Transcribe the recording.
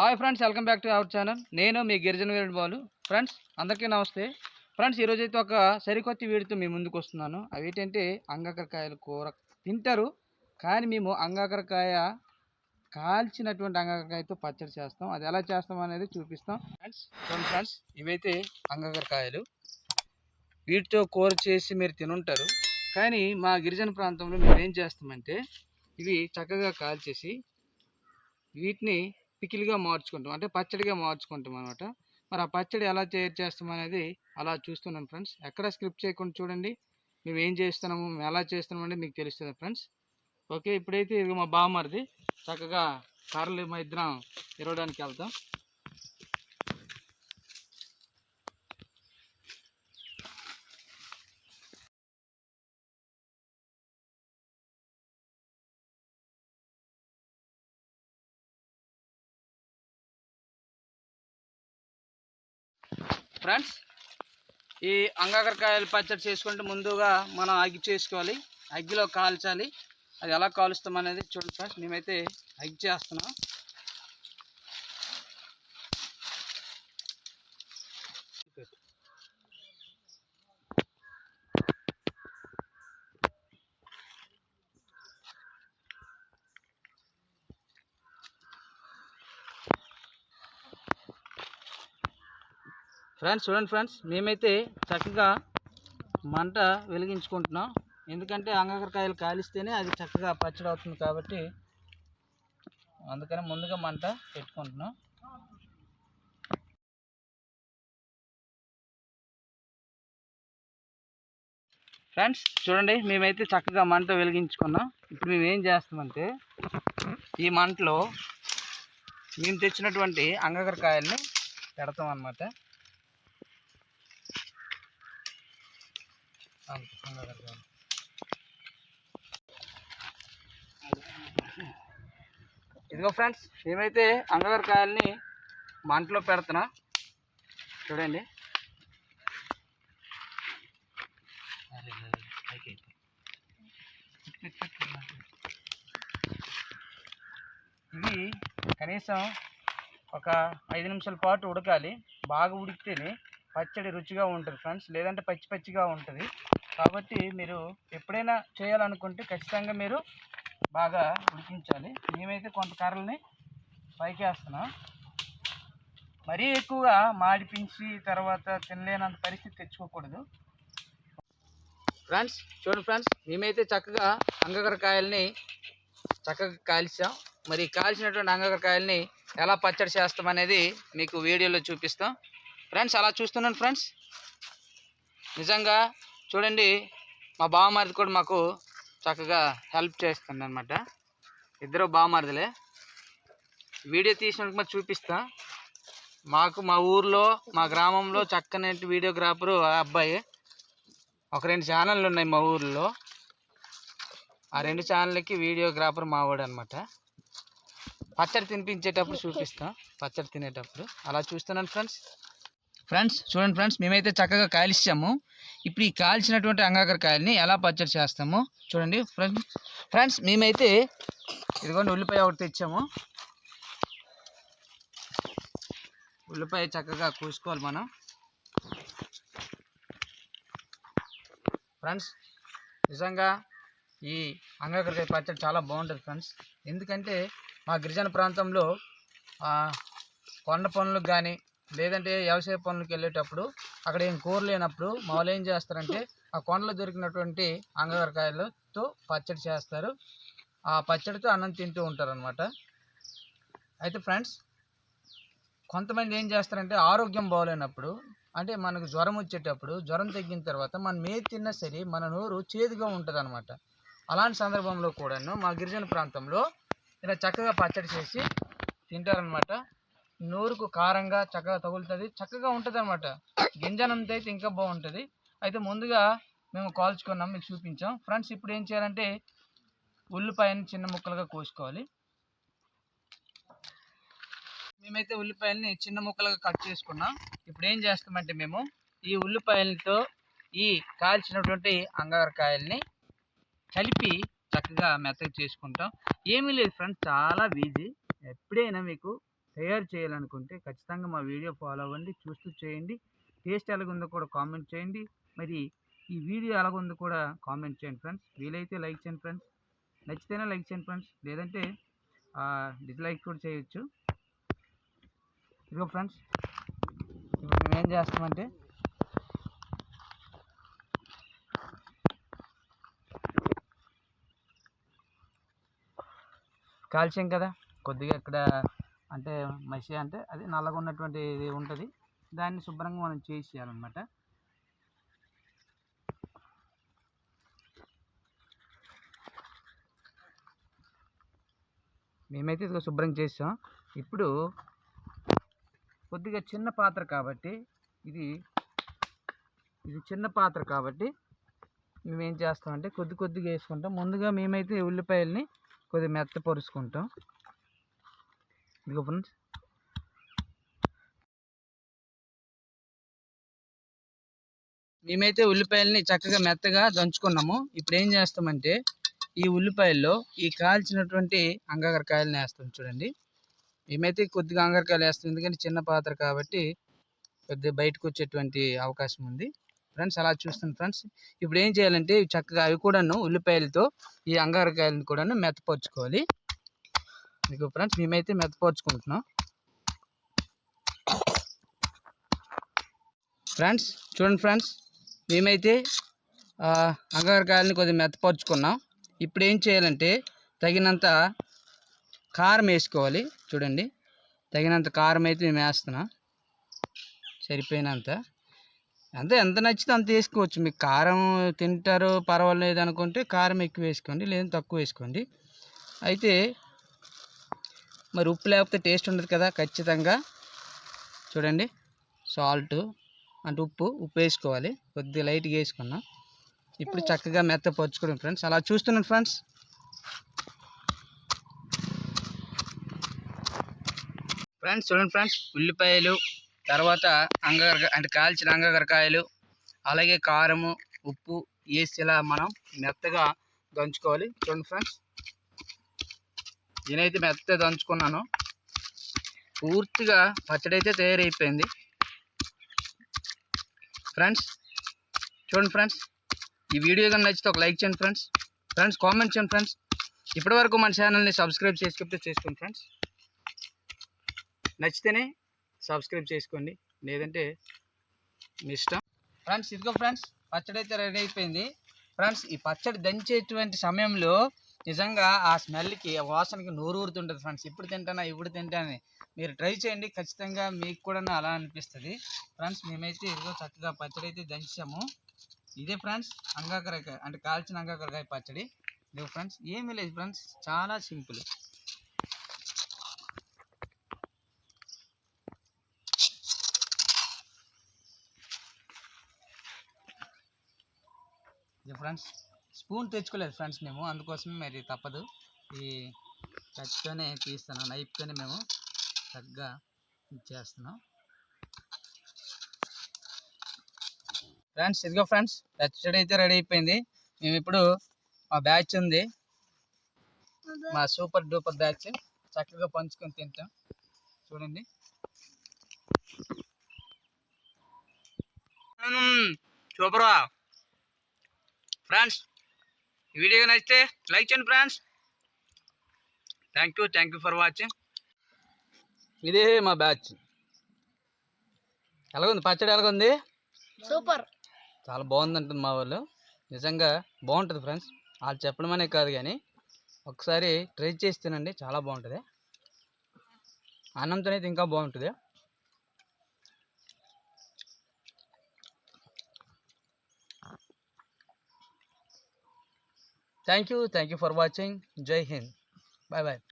Hi friends welcome back to our channel. నేను మీ గిరిజన వీరుడు బాలు. ఫ్రెండ్స్ అందరికీ నమస్తే. ఫ్రెండ్స్ ఈరోజు అయితే ఒక సరికొత్త వీడితో మీ ముందుకు వస్తున్నాను. అవి ఏంటంటే అంగాకరకాయలు కూర తింటారు కానీ మేము అంగాకరకాయ కాల్చినటువంటి అంగాకరకాయతో పచ్చడి చేస్తాం. అది ఎలా చేస్తాం అనేది చూపిస్తాం. ఫ్రెండ్స్ చూడండి ఫ్రెండ్స్ ఇవైతే అంగాకరకాయలు. వీటితో కూర చేసి మీరు తినుంటారు. కానీ మా గిరిజన ప్రాంతంలో మేము ఏం చేస్తామంటే ఇవి చక్కగా కాల్చేసి వీటిని పికిల్గా మార్చుకుంటాం. అంటే పచ్చడిగా మార్చుకుంటాం అనమాట మరి ఆ పచ్చడి ఎలా తయారు చేస్తాం అనేది అలా చూస్తున్నాను ఫ్రెండ్స్. ఎక్కడ స్క్రిప్ట్ చేయకుండా చూడండి. మేము ఏం చేస్తున్నాము మేము ఎలా చేస్తున్నాం అంటే మీకు తెలుస్తుంది ఫ్రెండ్స్. ఓకే ఇప్పుడైతే ఇది మా బామ్మరిది చక్కగా కర్రలు మా ఇద్దరం ఇరవడానికి వెళ్తాం. ఫ్రెండ్స్ ఈ అంగాకరకాయలు పచ్చడి చేసుకుంటే ముందుగా మనం అగ్గి చేసుకోవాలి. అగ్గిలో కాల్చాలి. అది ఎలా కాలుస్తాం అనేది చూడండి ఫ్రెండ్స్. మేమైతే అగ్గి చేస్తున్నాం. ఫ్రెండ్స్ చూడండి ఫ్రెండ్స్ మేమైతే చక్కగా మంట వెలిగించుకుంటున్నాం. ఎందుకంటే అంగాకరకాయలు కాలిస్తేనే అది చక్కగా పచ్చడి అవుతుంది కాబట్టి అందుకని ముందుగా మంట పెట్టుకుంటున్నాం. ఫ్రెండ్స్ చూడండి మేమైతే చక్కగా మంట వెలిగించుకున్నాం. ఇప్పుడు మేము ఏం చేస్తామంటే ఈ మంటలో మేము తెచ్చినటువంటి అంగాకరకాయల్ని పెడతాం అన్నమాట ఇదిగో ఫ్రెండ్స్ మేమైతే అంగకరకాయల్ని మంటలో పెడుతున్నా చూడండి. ఇవి కనీసం ఒక ఐదు నిమిషాల పాటు ఉడకాలి. బాగా ఉడికితేనే పచ్చడి రుచిగా ఉంటుంది ఫ్రెండ్స్. లేదంటే పచ్చి పచ్చిగా ఉంటుంది. కాబట్టి మీరు ఎప్పుడైనా చేయాలనుకుంటే ఖచ్చితంగా మీరు బాగా ఉడికించాలి మేమైతే కొంత కర్రల్ని పైకి వేస్తున్నాం. మరీ ఎక్కువగా మాడిపించి తర్వాత తినలేనంత పరిస్థితి తెచ్చుకోకూడదు. ఫ్రెండ్స్ చూడండి ఫ్రెండ్స్ మేమైతే చక్కగా అంగకరకాయల్ని చక్కగా కాల్చాం. మరి కాల్చినటువంటి అంగకరకాయల్ని ఎలా పచ్చడి చేస్తాం అనేది మీకు వీడియోలో చూపిస్తాం. ఫ్రెండ్స్ అలా చూస్తున్నాను ఫ్రెండ్స్. నిజంగా చూడండి మా బావమరిది కూడా మాకు చక్కగా హెల్ప్ చేస్తుంది అనమాట ఇద్దరు బావమరిదిలే. వీడియో తీసినందుకు మరి చూపిస్తా. మాకు మా ఊర్లో మా గ్రామంలో చక్కని వీడియోగ్రాఫరు అబ్బాయి. ఒక రెండు ఛానళ్ళు ఉన్నాయి మా ఊర్లో. ఆ రెండు ఛానళ్ళకి వీడియోగ్రాఫర్ మావాడు అనమాట పచ్చడి తినిపించేటప్పుడు చూపిస్తాం. పచ్చడి తినేటప్పుడు. అలా చూస్తున్నాను ఫ్రెండ్స్ ఫ్రెండ్స్ చూడండి ఫ్రెండ్స్ మేమైతే చక్కగా కాల్చాము ఇప్పుడు ఈ కాల్చినటువంటి అంగాకరకాయలని ఎలా పచ్చడి చేస్తాము చూడండి. ఫ్రెండ్స్ ఫ్రెండ్స్ మేమైతే ఇదిగోండి ఉల్లిపాయ ఒకటి తెచ్చాము. ఉల్లిపాయ చక్కగా కూసుకోవాలి మనం. ఫ్రెండ్స్ నిజంగా ఈ అంగాకరకాయ పచ్చడి చాలా బాగుంటుంది ఫ్రెండ్స్. ఎందుకంటే మా గిరిజన ప్రాంతంలో కొండ పనులకు కానీ లేదంటే వ్యవసాయ పనులకు వెళ్ళేటప్పుడు అక్కడ ఏం కూర లేనప్పుడు మామూలు ఏం చేస్తారంటే ఆ కొండలో దొరికినటువంటి అంగవరకాయలతో పచ్చడి చేస్తారు. ఆ పచ్చడితో అన్నం తింటూ ఉంటారనమాట అయితే ఫ్రెండ్స్ కొంతమంది ఏం చేస్తారంటే ఆరోగ్యం బాగోలేనప్పుడు అంటే మనకు జ్వరం వచ్చేటప్పుడు జ్వరం తగ్గిన తర్వాత మనం మేది తిన్నా సరే మన నోరు చేదుగా ఉంటుంది అనమాట అలాంటి సందర్భంలో కూడాను మా గిరిజన ప్రాంతంలో ఇలా చక్కగా పచ్చడి చేసి తింటారనమాట నోరుకు కారంగా చక్కగా తగులుతుంది. చక్కగా ఉంటుంది అనమాట గింజనంత అయితే ఇంకా బాగుంటుంది. అయితే ముందుగా మేము కాల్చుకున్నాం మీకు చూపించాం. ఫ్రెండ్స్ ఇప్పుడు ఏం చేయాలంటే ఉల్లిపాయని చిన్న ముక్కలుగా కోసుకోవాలి. మేమైతే ఉల్లిపాయలని చిన్న ముక్కలుగా కట్ చేసుకున్నాం. ఇప్పుడు ఏం చేస్తామంటే మేము ఈ ఉల్లిపాయలతో ఈ కాల్చినటువంటి అంగారకాయల్ని కలిపి చక్కగా మెత్తగా చేసుకుంటాం. ఏమీ లేదు ఫ్రెండ్స్ చాలా ఈజీ. ఎప్పుడైనా మీకు తయారు చేయాలనుకుంటే ఖచ్చితంగా మా వీడియో ఫాలో అవ్వండి చూస్తూ చేయండి. టేస్ట్ ఎలాగుందో కూడా కామెంట్ చేయండి. మరి ఈ వీడియో ఎలాగుందో కూడా కామెంట్ చేయండి ఫ్రెండ్స్. వీలైతే లైక్ చేయండి ఫ్రెండ్స్. నచ్చితేనే లైక్ చేయండి ఫ్రెండ్స్. లేదంటే డిస్లైక్ కూడా చేయొచ్చు. ఇదిగో ఫ్రెండ్స్ ఇప్పుడు మేము ఏం చేస్తామంటే కాల్చాం కదా కొద్దిగా ఇక్కడ అంటే మసి అంటే అది నల్లగా ఉన్నటువంటి ఇది ఉంటుంది. దాన్ని శుభ్రంగా మనం చేసేయాలన్నమాట. మేమైతే ఇదిగో శుభ్రం చేసాం. ఇప్పుడు కొద్దిగా చిన్న పాత్ర కాబట్టి ఇది ఇది చిన్న పాత్ర కాబట్టి మేము ఏం చేస్తామంటే కొద్ది కొద్దిగా వేసుకుంటాం. ముందుగా మేమైతే ఉల్లిపాయల్ని కొద్దిగా మెత్త పరుచుకుంటాం ఇదిగో ఫ్రెండ్స్. మేమైతే ఉల్లిపాయల్ని చక్కగా మెత్తగా దంచుకున్నాము. ఇప్పుడు ఏం చేస్తామంటే ఈ ఉల్లిపాయల్లో ఈ కాల్చినటువంటి అంగాకరకాయలని వేస్తాం చూడండి. మేమైతే కొద్దిగా అంగారకాయలు వేస్తాం. ఎందుకంటే చిన్న పాత్ర కాబట్టి కొద్దిగా బయటకు వచ్చేటువంటి అవకాశం ఉంది. ఫ్రెండ్స్ అలా చూస్తాను ఫ్రెండ్స్ ఇప్పుడు ఏం చేయాలంటే చక్కగా అవి కూడాను ఉల్లిపాయలతో ఈ అంగారకాయలను కూడాను మెత్తపరుచుకోవాలి. మీకు ఫ్రెండ్స్ మేమైతే మెత్తపరుచుకుంటున్నాం ఫ్రెండ్స్ చూడండి ఫ్రెండ్స్ మేమైతే ఆ, కొద్దిగా కొద్దిగా మెత్తపరుచుకున్నాం ఇప్పుడు ఏం చేయాలంటే తగినంత కారం వేసుకోవాలి. చూడండి తగినంత కారం అయితే మేము వేస్తున్నాం. సరిపోయినంత. అంతే ఎంత నచ్చితే అంత వేసుకోవచ్చు. మీకు కారం తింటారు పర్వాలేదు అనుకుంటే కారం ఎక్కువ వేసుకోండి లేదా తక్కువ వేసుకోండి. అయితే మరి ఉప్పు లేకపోతే టేస్ట్ ఉండదు కదా ఖచ్చితంగా. చూడండి సాల్ట్ అంటే ఉప్పు ఉప్పు వేసుకోవాలి. కొద్దిగా లైట్గా వేసుకున్నాం. ఇప్పుడు చక్కగా మెత్త పరుచుకోవడం ఫ్రెండ్స్. అలా చూస్తున్నాను ఫ్రెండ్స్. ఫ్రెండ్స్ చూడండి ఫ్రెండ్స్ ఉల్లిపాయలు తర్వాత అంగగర అంటే కాల్చిన అంగగరకాయలు అలాగే కారము ఉప్పు వేసి ఇలా మనం మెత్తగా దంచుకోవాలి. చూడండి ఫ్రెండ్స్. నేనైతే మెత్తగా దంచుకున్నాను. పూర్తిగా పచ్చడి అయితే తయారైపోయింది. ఫ్రెండ్స్ చూడండి ఫ్రెండ్స్ ఈ వీడియో కానీ నచ్చితే ఒక లైక్ చేయండి ఫ్రెండ్స్. ఫ్రెండ్స్ కామెంట్ చేయండి ఫ్రెండ్స్. ఇప్పటివరకు మన ఛానల్ని సబ్స్క్రైబ్ చేసుకుంటే చేసుకోండి ఫ్రెండ్స్. నచ్చితేనే సబ్స్క్రైబ్ చేసుకోండి. లేదంటే మీ ఇష్టం. ఫ్రెండ్స్ ఇదిగో ఫ్రెండ్స్ పచ్చడి అయితే రెడీ అయిపోయింది. ఫ్రెండ్స్ ఈ పచ్చడి దంచేటువంటి సమయంలో నిజంగా ఆ స్మెల్కి ఆ వాసనకి నోరు ఊరుతుంటుంది ఫ్రెండ్స్. ఇప్పుడు తింటానా ఇప్పుడు తింటానని మీరు ట్రై చేయండి. ఖచ్చితంగా మీకు కూడా అలా అనిపిస్తుంది. ఫ్రెండ్స్ మేమైతే ఇదిగో చక్కగా పచ్చడి అయితే దంచాము ఇదే ఫ్రెండ్స్ అంగాకరకాయ అంటే కాల్చిన అంగాకరకాయ పచ్చడి. ఇదిగో ఫ్రెండ్స్ ఏమీ లేదు ఫ్రెండ్స్ చాలా సింపుల్. ఇది ఫ్రెండ్స్ స్పూన్ తెచ్చుకోలేదు ఫ్రెండ్స్ మేము అందుకోసమే మరి తప్పదు. ఈ కచ్చితోనే తీస్తాను నైఫ్తోనే మేము చక్కగా ఇచ్చేస్తున్నాం. ఫ్రెండ్స్ ఇదిగో ఫ్రెండ్స్ పచ్చడి అయితే రెడీ అయిపోయింది. మేము ఇప్పుడు మా బ్యాచ్ ఉంది. మా సూపర్ డూపర్ బ్యాచ్ చక్కగా పంచుకొని తింటాం. చూడండి. సూపర్ ఫ్రెండ్స్ వీడియో నచ్చితే లైక్ చేయండి friends. Thank you thank you for watching ఇదే మా బ్యాచ్. ఎలాగుంది? పచ్చడి ఎలాగుంది? సూపర్. చాలా బాగుంది అంటుంది మా వాళ్ళు. నిజంగా బాగుంటుంది ఫ్రెండ్స్. వాళ్ళు చెప్పడం అనే కాదు కానీ ఒకసారి ట్రై చేసి తినండి. చాలా బాగుంటుంది. అన్నంతో అయితే ఇంకా బాగుంటుంది. Thank you. Thank you for watching. Jai Hind. Bye bye.